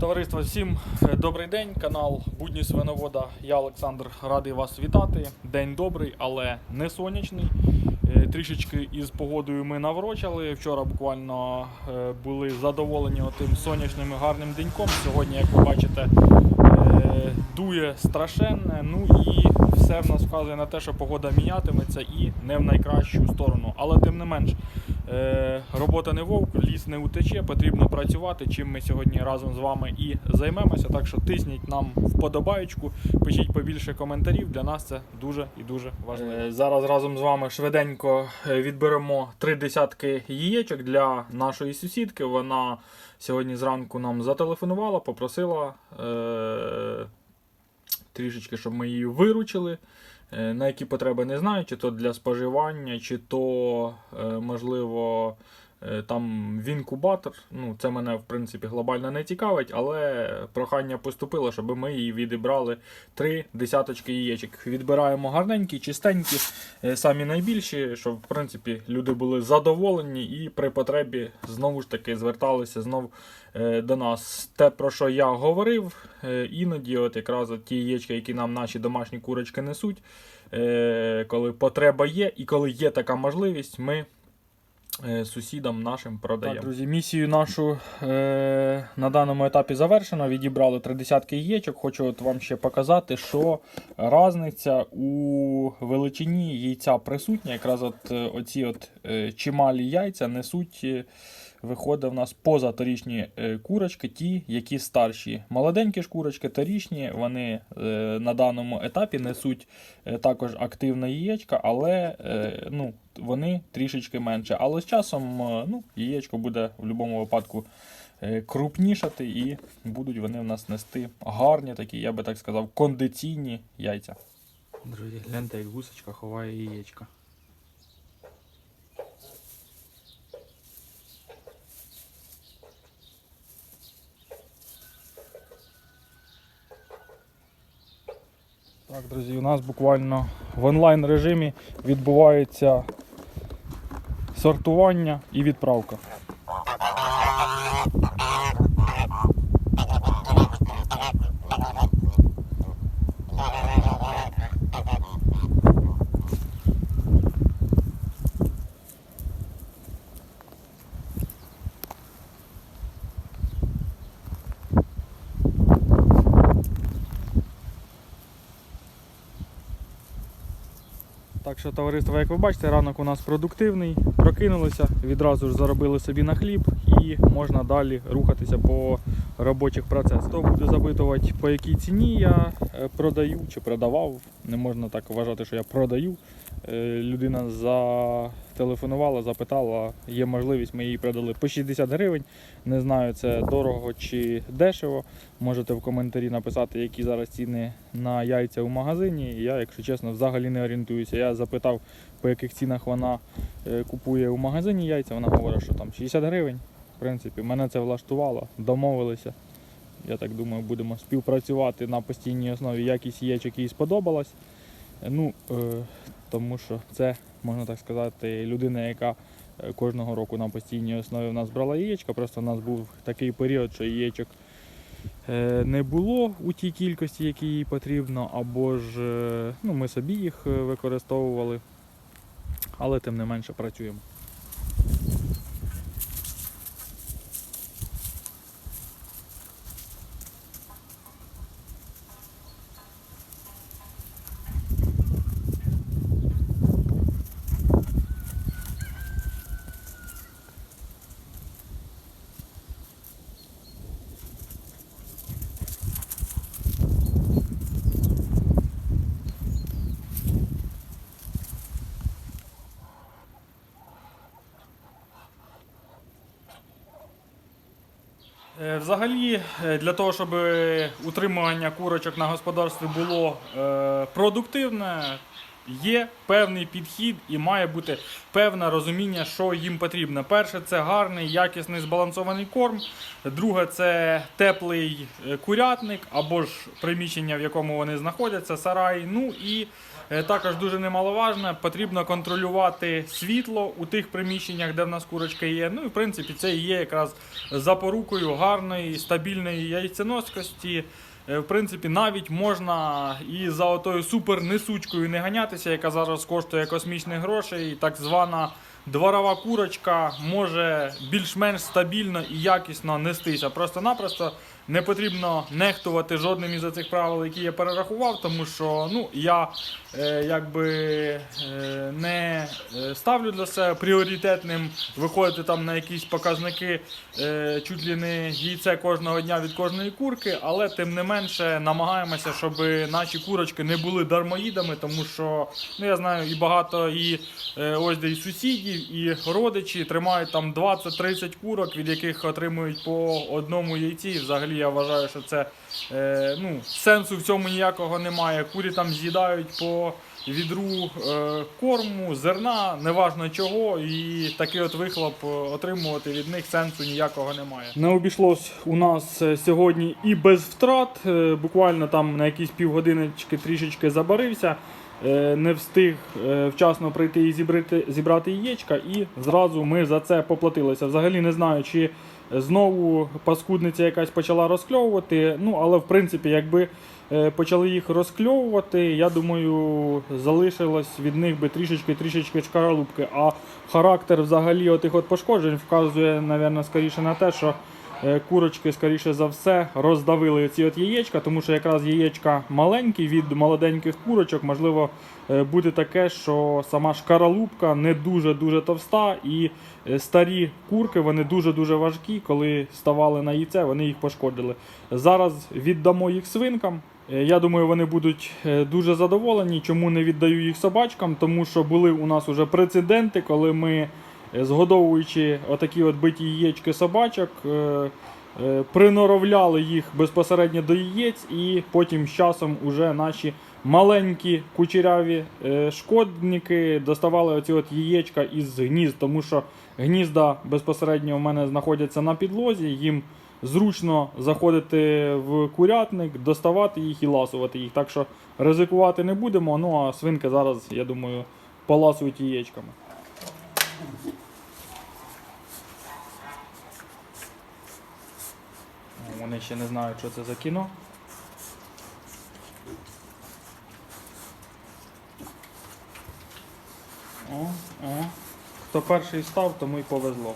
Товариство, всім е, добрий день. Канал Будні Свиновода. Я Олександр радий вас вітати. День добрий, але не сонячний. Е, Трішечки із погодою ми наврочали. Вчора буквально е, були задоволені тим сонячним і гарним деньком. Сьогодні, як ви бачите, дує страшенне. Ну і все в нас вказує на те, що погода мінятиметься і не в найкращу сторону. Але тим не менш, робота не вовк, ліс не утече, потрібно працювати, чим ми сьогодні разом з вами і займемося. Так що тисніть нам вподобаєчку, пишіть побільше коментарів. Для нас це дуже і дуже важливо. Е, зараз разом з вами швиденько е, відберемо три десятки яєчок для нашої сусідки. Вона сьогодні зранку нам зателефонувала, попросила е- трішечки, щоб ми її виручили. Е, На які потреби не знаю, чи то для споживання, чи то, е, можливо, там в інкубатор. Ну, це мене, в принципі, глобально не цікавить, але прохання поступило, щоб ми її відібрали три десяточки яєчок. Відбираємо гарненькі, чистенькі, е, самі найбільші, щоб, в принципі, люди були задоволені і при потребі знову ж таки зверталися знов е, до нас. Те, про що я говорив, е, іноді, от якраз от ті яєчка, які нам наші домашні курочки несуть, е, коли потреба є, і коли є така можливість, ми е, сусідам нашим продаємо. Так, друзі, місію нашу е, на даному етапі завершено. Відібрали три десятки яєчок. Хочу от вам ще показати, що різниця у величині яйця присутня. Якраз от е, оці от е, чималі яйця несуть. Виходить в нас позаторічні е, курочки, ті, які старші. Молоденькі ж курочки торічні, вони е, на даному етапі несуть е, також активне яєчка, але ну, вони трішечки менше. Але з часом ну, яєчко буде в будь-якому випадку крупнішати і будуть вони в нас нести гарні такі, я би так сказав, кондиційні яйця. Друзі, гляньте, як гусочка ховає яєчка. Так, друзі, у нас буквально в онлайн режимі відбувається сортування і відправка. Так що, товариство, як ви бачите, ранок у нас продуктивний, прокинулися, відразу ж заробили собі на хліб і можна далі рухатися по робочих процесах. Хто буде запитувати, по якій ціні я е, продаю чи продавав, не можна так вважати, що я продаю. Людина Людина зателефонувала, запитала, є можливість, ми її продали по 60 гривень. Не знаю, це дорого чи дешево. Можете в коментарі написати, які зараз ціни на яйця у магазині. Я, якщо чесно, взагалі не орієнтуюся. Я запитав, по яких цінах вона е, купує у магазині яйця. Вона говорить, що там 60 гривень. В принципі, мене це влаштувало, домовилися. Я так думаю, будемо співпрацювати на постійній основі. Якість яєчок їй сподобалась. Ну, е, тому що це, можна так сказати, людина, яка е, кожного року на постійній основі в нас брала яєчка. Просто в нас був такий період, що яєчок е, не було у тій кількості, які їй потрібно, або ж е, ну, ми собі їх використовували, але тим не менше працюємо. Е, Взагалі, е, для того, щоб утримування курочок на господарстві було е, продуктивне, є певний підхід і має бути певне розуміння, що їм потрібно. Перше, це гарний, якісний збалансований корм. Друге, це теплий е, курятник або ж приміщення, в якому вони знаходяться, сарай. Ну і Е, Також дуже немаловажне, потрібно контролювати світло у тих приміщеннях, де в нас курочка є. Ну і в принципі це і є якраз запорукою гарної, стабільної яйценоскості. Е, В принципі, навіть можна і за отою супернесучкою не ганятися, яка зараз коштує космічних грошей. Так звана дворова курочка може більш-менш стабільно і якісно нестися. Просто-напросто не потрібно нехтувати жодним із цих правил, які я перерахував, тому що ну, я е, якби е, не е, ставлю для себе пріоритетним виходити там на якісь показники е, чуть ли не яйце кожного дня від кожної курки, але тим не менше намагаємося, щоб наші курочки не були дармоїдами, тому що ну, я знаю і багато і е, ось де і сусідів, і родичі тримають там 20-30 курок, від яких отримують по одному яйці. Взагалі я вважаю, що це е, ну, сенсу в цьому ніякого немає. Курі там з'їдають по відру е, корму, зерна, неважно чого, і такий от вихлоп е, отримувати від них сенсу ніякого немає. Не обійшлось у нас е, сьогодні і без втрат. Е, Буквально там на якісь півгодиночки трішечки забарився. Е, Не встиг вчасно прийти і зібрати, зібрати яєчка, і зразу ми за це поплатилися. Взагалі не знаю, чи знову паскудниця якась почала розкльовувати. Ну, але в принципі, якби е, почали їх розкльовувати, я думаю, залишилось від них би трішечки-трішечки шкаралупки. А характер взагалі отих от пошкоджень вказує, навірно, скоріше на те, що курочки, скоріше за все, роздавили ці от яєчка, тому що якраз яєчка маленькі від молоденьких курочок, можливо, е, буде таке, що сама шкаралупка не дуже-дуже товста, і е, старі курки вони дуже-дуже важкі, коли ставали на яйце, вони їх пошкодили. Зараз віддамо їх свинкам. Е, Я думаю, вони будуть е, дуже задоволені. Чому не віддаю їх собачкам? Тому що були у нас уже прецеденти, коли ми, е, згодовуючи отакі от биті яєчки собачок, е, е, приноровляли їх безпосередньо до яєць, і потім з часом уже наші маленькі кучеряві е, шкодники доставали оці от яєчка із гнізд, тому що гнізда безпосередньо в мене знаходяться на підлозі. Їм зручно заходити в курятник, доставати їх і ласувати їх. Так що ризикувати не будемо. Ну а свинки зараз, я думаю, поласують яєчками. Вони ще не знають, що це за кіно. О, о. Хто перший став, тому й повезло.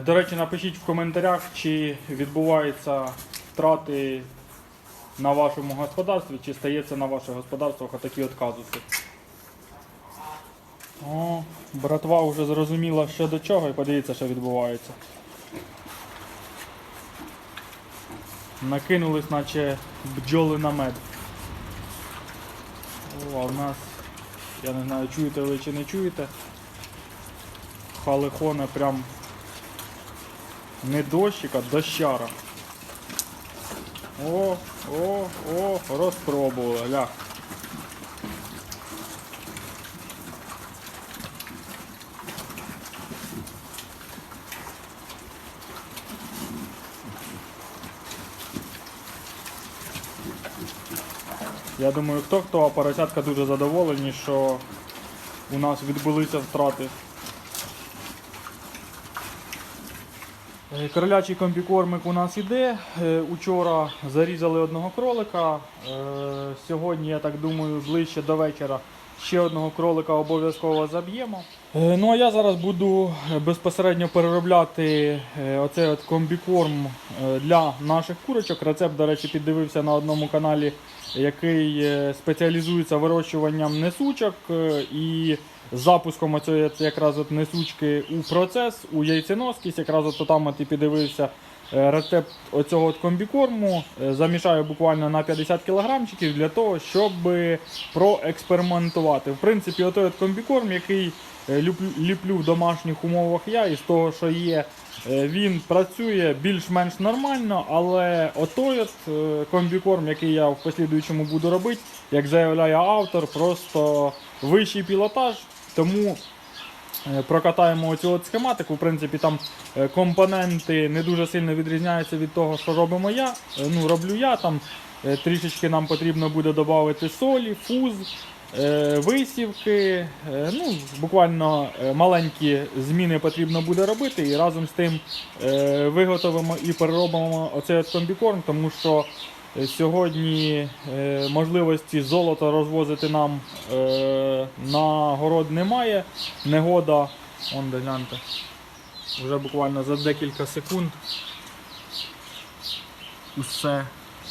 До речі, напишіть в коментарях, чи відбуваються втрати на вашому господарстві, чи стається на ваших господарствах отакі от казуси. О, братва вже зрозуміла, що до чого, і подивіться, що відбувається. Накинулись, наче бджоли на мед. О, а в нас, я не знаю, чуєте ви чи не чуєте. Халихона прям не дощик, а дощара. О, о, о, розпробували, ля. Я думаю, хто хто, а поросятка дуже задоволені, що у нас відбулися втрати. Кролячий комбікормик у нас іде. Е, Учора зарізали одного кролика. Е, Сьогодні, я так думаю, ближче до вечора ще одного кролика обов'язково заб'ємо. Е, Ну а я зараз буду е, безпосередньо переробляти е, оцей от комбікорм е, для наших курочок. Рецепт, до речі, піддивився на одному каналі, який е, спеціалізується вирощуванням несучок е, і запуском от якраз от несучки у процес, у яйценоскість. Якраз от там от і піддивився е, рецепт оцього от комбікорму. Е, Замішаю буквально на 50 кілограмчиків для того, щоб проекспериментувати. В принципі, отой от комбікорм, який е, ліплю в домашніх умовах я, і з того, що є, він працює більш-менш нормально, але отой от комбікорм, який я в послідуючому буду робити, як заявляє автор, просто вищий пілотаж. Тому Е, Прокатаємо оцю от схематику. В принципі, там е, компоненти не дуже сильно відрізняються від того, що робимо я. Е, Ну, роблю я. Там трішечки нам потрібно буде додати солі, фуз, висівки. Ну, буквально маленькі зміни потрібно буде робити. І разом з тим виготовимо і переробимо оцей комбікорм, тому що сьогодні е, можливості золото розвозити нам е, на город немає. Негода, он де гляньте, вже буквально за декілька секунд усе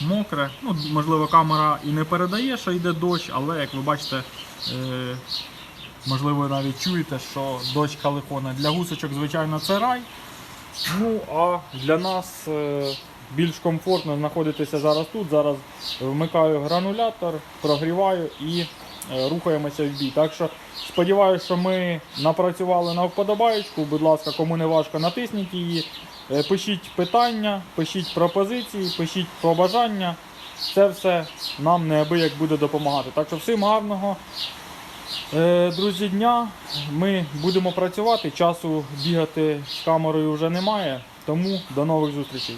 мокре. Ну, можливо, камера і не передає, що йде дощ, але як ви бачите, е, можливо, навіть чуєте, що дощ калихоне. Для гусочок, звичайно, це рай. Ну, а для нас більш комфортно знаходитися зараз тут. Зараз вмикаю гранулятор, прогріваю і е, рухаємося в бій. Так що сподіваюся, що ми напрацювали на вподобаєчку. Будь ласка, кому не важко, натисніть її. Е, Пишіть питання, пишіть пропозиції, пишіть побажання. Це все нам неабияк буде допомагати. Так що всім гарного. Е, Друзі, дня ми будемо працювати. Часу бігати з камерою вже немає. Тому до нових зустрічей.